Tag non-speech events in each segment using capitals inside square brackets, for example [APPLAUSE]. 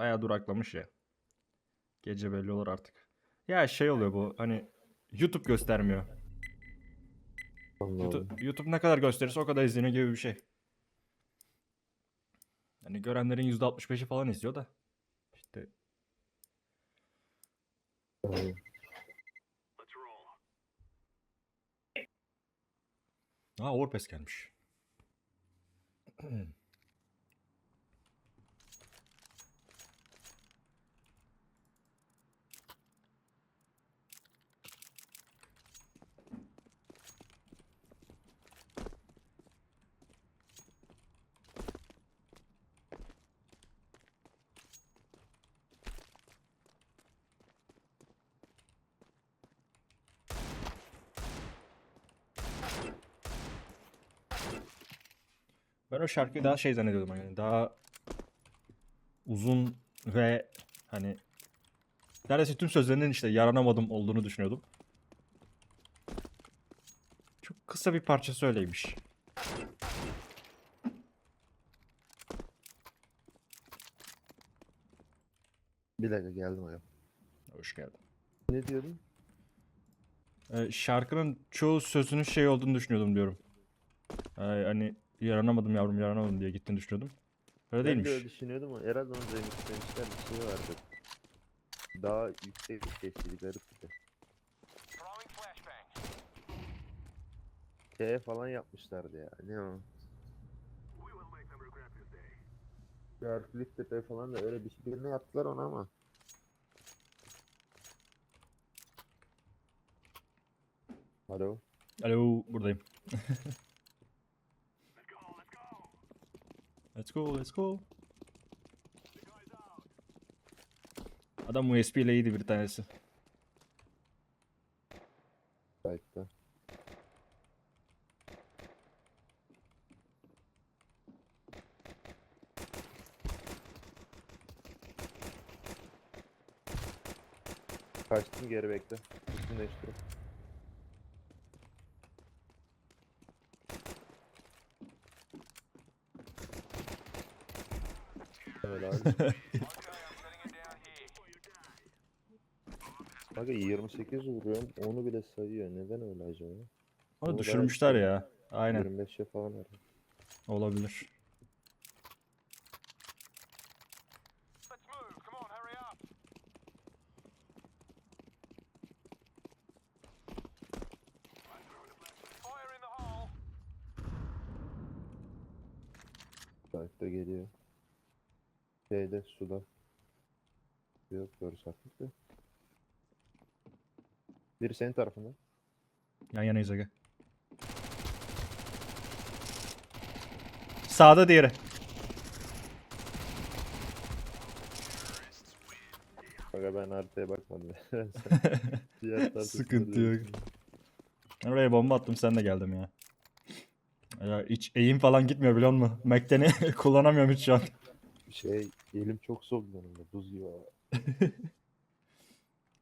Bayağı duraklamış ya. Gece belli olur artık. Ya şey oluyor bu hani YouTube göstermiyor. YouTube, YouTube ne kadar gösterirse o kadar izleniyor gibi bir şey. Hani görenlerin %65'i falan izliyor da. İşte. Aa Overpass gelmiş. [CLEARS THROAT] Ben o şarkıyı daha şey zannediyordum yani daha uzun ve hani neredeyse tüm sözlerinin işte yaranamadım olduğunu düşünüyordum. Çok kısa bir parçası öyleymiş. Bir dakika geldim ayağa. Hoş geldin. Ne diyordun? Ee, şarkının çoğu sözünün şey olduğunu düşünüyordum diyorum. Ee, hani yaranamadım yavrum yaranamadım diye gittiğini düşünüyordum. Öyle Ben değilmiş. de öyle düşünüyordum ama herhalde onun remixlemişler bir şey vardı. Daha yüksek bir sesli garip bir şey. Şeye falan yapmışlardı ya. Ne o? Garfield Tepe falan da öyle bir şey. Birine yaptılar onu ama. Alo. Alo buradayım. [LAUGHS] let's go let's go. Adam USB ile iyiydi bir tanesi. Kayıtta. Kaçtım geri bekle. Üstünü değiştirip. [LAUGHS] Aga 28 vuruyorum. Onu bile sayıyor. Neden öyle acaba? Onu düşürmüşler ya. Aynen 25'e falan herhalde. olabilir. Let's move. Come Şeyde suda. Yok doğru saklık da. Biri senin tarafında. Yan yanayız aga. Sağda diğeri. Aga ben haritaya bakmadım. [LAUGHS] [LAUGHS] Diğer tarafı Sıkıntı suda yok. Ben Oraya bomba attım sen de geldin ya. Ya hiç eğim falan gitmiyor biliyor musun? Mac'teni [LAUGHS] kullanamıyorum hiç şu an. Şey elim çok soğuk benim de buz gibi hava. [LAUGHS]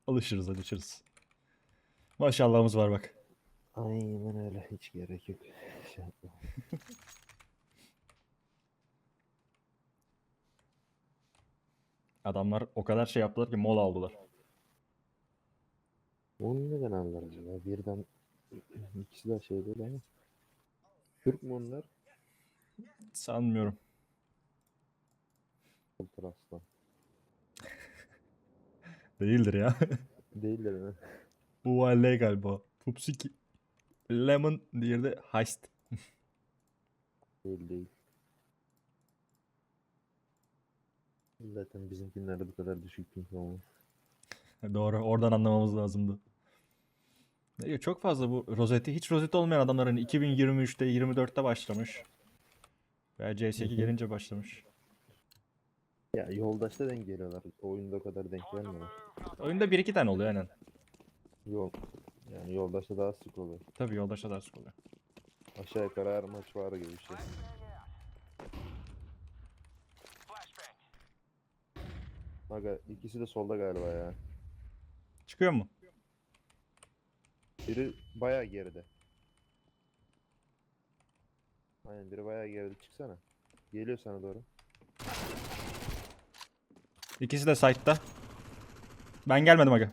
Alışırız alışırız. Maşallahımız var bak. Aynen öyle hiç gerek yok. Şey yapma. [LAUGHS] Adamlar o kadar şey yaptılar ki mola aldılar. Onu neden aldılar acaba? Birden ikisi de şey değil ama. Türk mü onlar? Sanmıyorum. Ultra aslan. [LAUGHS] Değildir ya. [LAUGHS] Değiller mi? Bu Vale galiba. Pupsiki. Lemon diğeri de Heist. [LAUGHS] Değil değil. Zaten bizimkinlerde bu kadar düşük ping olmaz. Doğru. Oradan anlamamız lazımdı. Ne, Çok fazla bu rozeti. Hiç rozeti olmayan adamların 2023'te 24'te başlamış. Veya CS2 Hı hı. gelince başlamış. Ya yoldaşta denk geliyorlar. Oyunda o kadar denk gelmiyor. Oyunda bir iki tane oluyor aynen. Yol. Yani yoldaşta daha sık oluyor. Tabii yoldaşa ders oluyor. Aşağı yukarı her maç var gibi bir şey. Aga ikisi de solda galiba ya. Çıkıyor mu? Biri bayağı geride. Aynen biri bayağı geride çıksana. Geliyor sana doğru. İkisi de site'da. Ben gelmedim aga.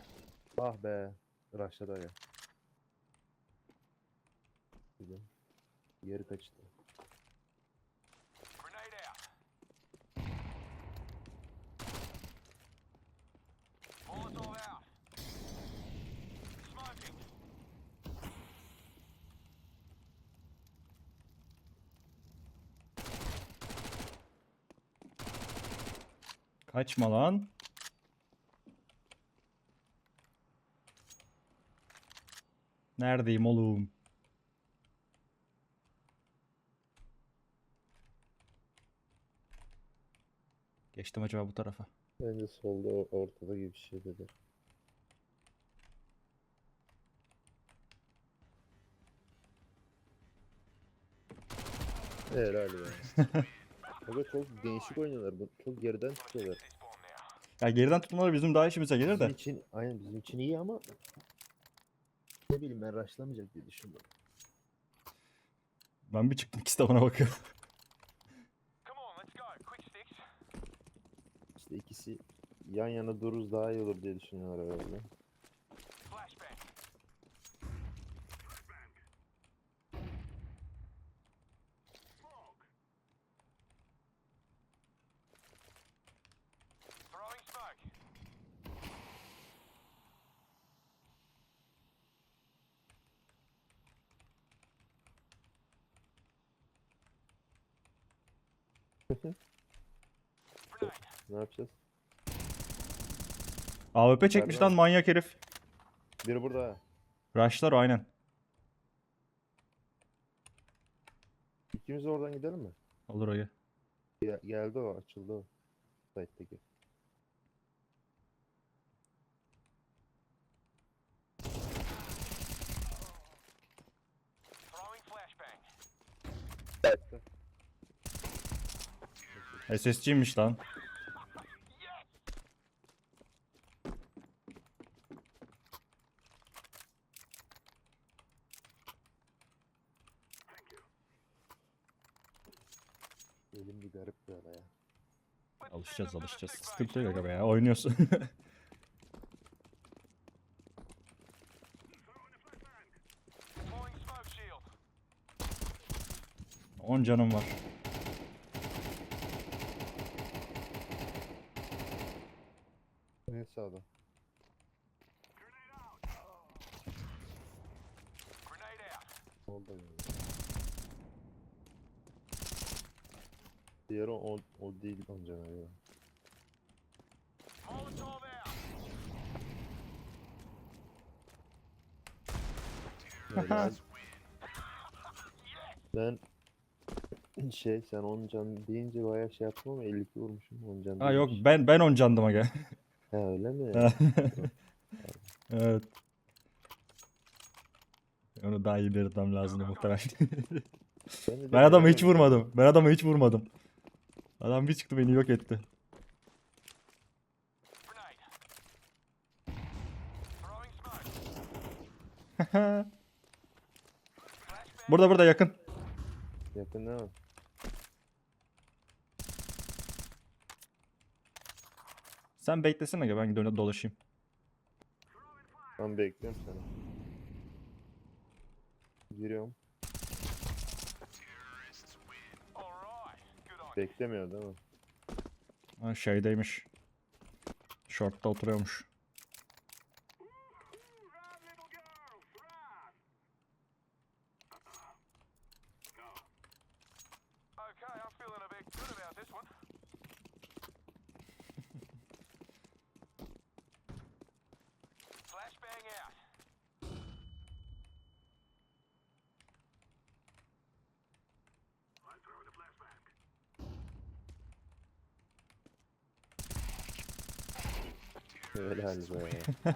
Ah be. Rush'ladı ya. Güzel. Geri kaçtı. Kaçma lan. Neredeyim oğlum? Geçtim acaba bu tarafa. Bence solda ortada gibi bir şey dedi. Helal ya. [LAUGHS] Aga çok değişik oynuyorlar. Bu çok geriden tutuyorlar. Ya geriden tutmaları bizim daha işimize gelir Bizim de. için aynen bizim için iyi ama ne bileyim ben rushlamayacak diye düşündüm. Ben bir çıktım ikisi de bana bakıyor. Come on, let's go. Quick sticks. İşte ikisi yan yana dururuz daha iyi olur diye düşünüyorlar herhalde. Ne yapacağız? AWP çekmiş lan manyak herif. Biri burada. Rushlar o aynen. İkimiz de oradan gidelim mi? Olur ayı. Ge- geldi o açıldı o. Site'deki. Throwing flashbang. Site'de. SSC'ymiş lan. Elim bir garip böyle ya. Alışacağız alışacağız. Sıkıntı yok aga be ya. Oynuyorsun. [LAUGHS] 10 canım var. Ne sağda? Grenade out. Oldu yani. Diğeri o, o değil onca ya. Helal. [LAUGHS] ben şey sen 10 can deyince bayağı şey yaptım ama 52 vurmuşum 10 can Ha yok ben ben 10 candım aga. Ha öyle mi? [LAUGHS] evet. Onu daha iyi belirtmem lazım muhtemelen. [LAUGHS] Ben, adamı hiç vurmadım. Ben adamı hiç vurmadım. Adam bir çıktı beni yok etti. [LAUGHS] Burada burada yakın. Yakın değil mi? Sen beklesene aga ben dönüp dolaşayım. Ben bekliyorum seni. Giriyorum. Beklemiyor değil mi? Ha şeydeymiş. Short'ta oturuyormuş. Flashbang out. Helal be.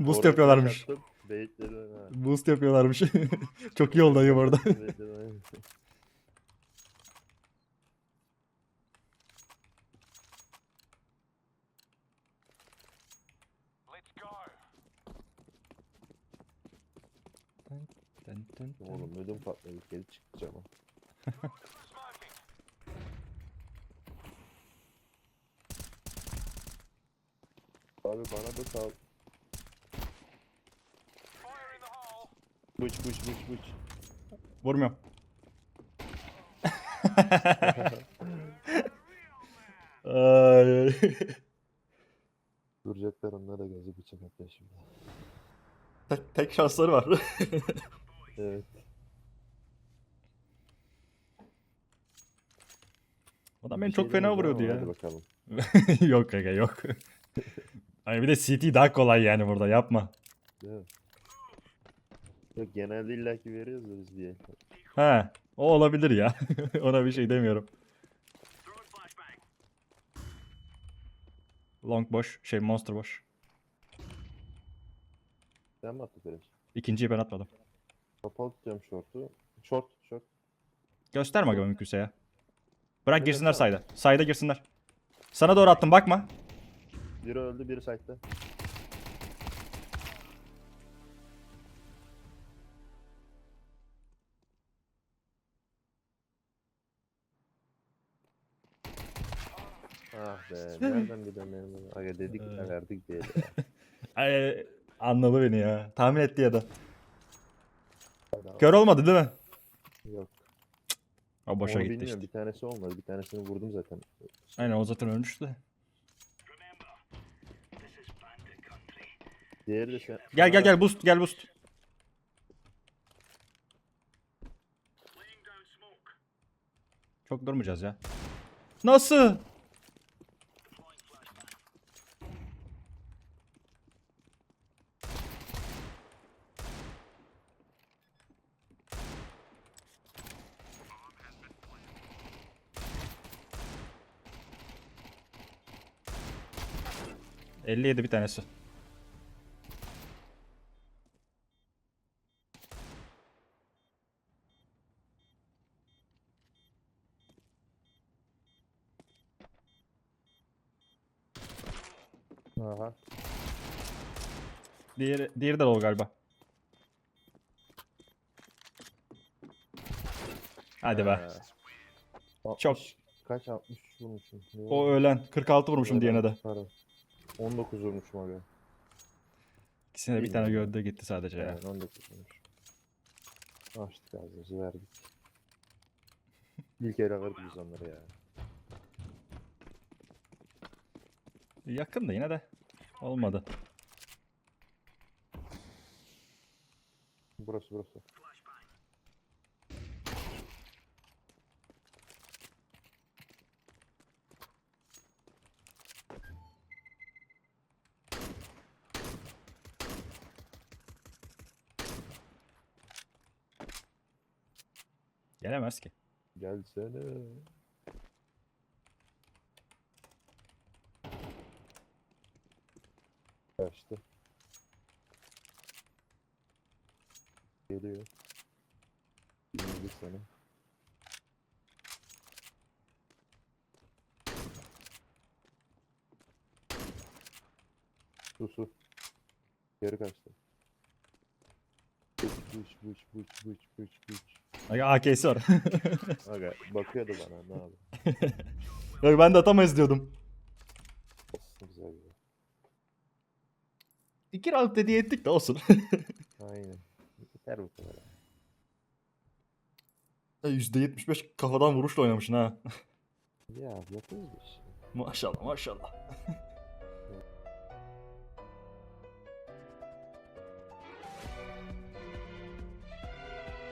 [LAUGHS] Boost yapıyorlarmış. Bekledim ha. Boost yapıyorlarmış. [LAUGHS] Çok iyi oldu ayım orada. Bekledim, [LAUGHS] aynen. Let's go. Dın dın dın. Oğlum ödüm patladı. Geri çıkacağım. [LAUGHS] Abi bana da sal. Bıç bıç bıç bıç. Vurmuyorum. Ay. [LAUGHS] Duracaklar onlar da gözü bıçak atıyor şimdi. tek, tek şansları var. [LAUGHS] Evet. Adam Bir beni şey çok fena vuruyordu ama ya. Hadi bakalım. [LAUGHS] yok kanka yok. [LAUGHS] Ay bir de CT daha kolay yani burada yapma. Değil mi? Yok genelde illaki veriyoruz da biz diye. He o olabilir ya. [LAUGHS] Ona bir şey demiyorum. Long boş, şey monster boş. Sen mi attın? İkinciyi ben atmadım. Kapalı tutacağım short'u. Short, short. Gösterme aga mümkünse ya. Bırak girsinler sayda. Sayda girsinler. Sana doğru attım bakma. Biri öldü, biri site'da. Ah be, [LAUGHS] nereden benim bunu? Aga dedik Ee. ya verdik diye. de. [LAUGHS] Ay, anladı beni ya. Tahmin etti ya da. Kör olmadı değil mi? Yok. O boşa Onu gitti bilmiyorum, işte. bir tanesi olmadı. Bir tanesini vurdum zaten. Aynen o zaten ölmüştü. de. Diğeri de sen... Gel gel gel boost gel boost. Çok durmayacağız ya. Nasıl? Elli yedi bir tanesi. Aha. Diğeri, diğeri de o galiba. Hadi be. Ha. Çok. 60, Kaç 60 vurmuşum. O ölen. 46 vurmuşum diğerine de. Pardon. 19 vurmuşum aga. İkisine de bir tane gövde gitti sadece ya. Yani 19 vurmuş. Açtık ağzımızı verdik. [LAUGHS] İlk ele alırdık biz onları ya. Yakın da yine de. Olmadı. Burası burası. Gelemez ki. Gelsene. Kaçtı. Geliyor. Dinledi seni. Su su. Geri kaçtı. Bıç bıç bıç bıç bıç bıç bıç. Aga AK'si var. [LAUGHS] Aga bakıyordu bana ne abi. [LAUGHS] Yok ben de atamayız diyordum. Olsun güzel güzel. İki round hediye ettik de olsun. [LAUGHS] Aynen. Yeter bu kadar. %75 kafadan vuruşla oynamışsın ha. Ya yapıyoruz bir şey. maşallah maşallah.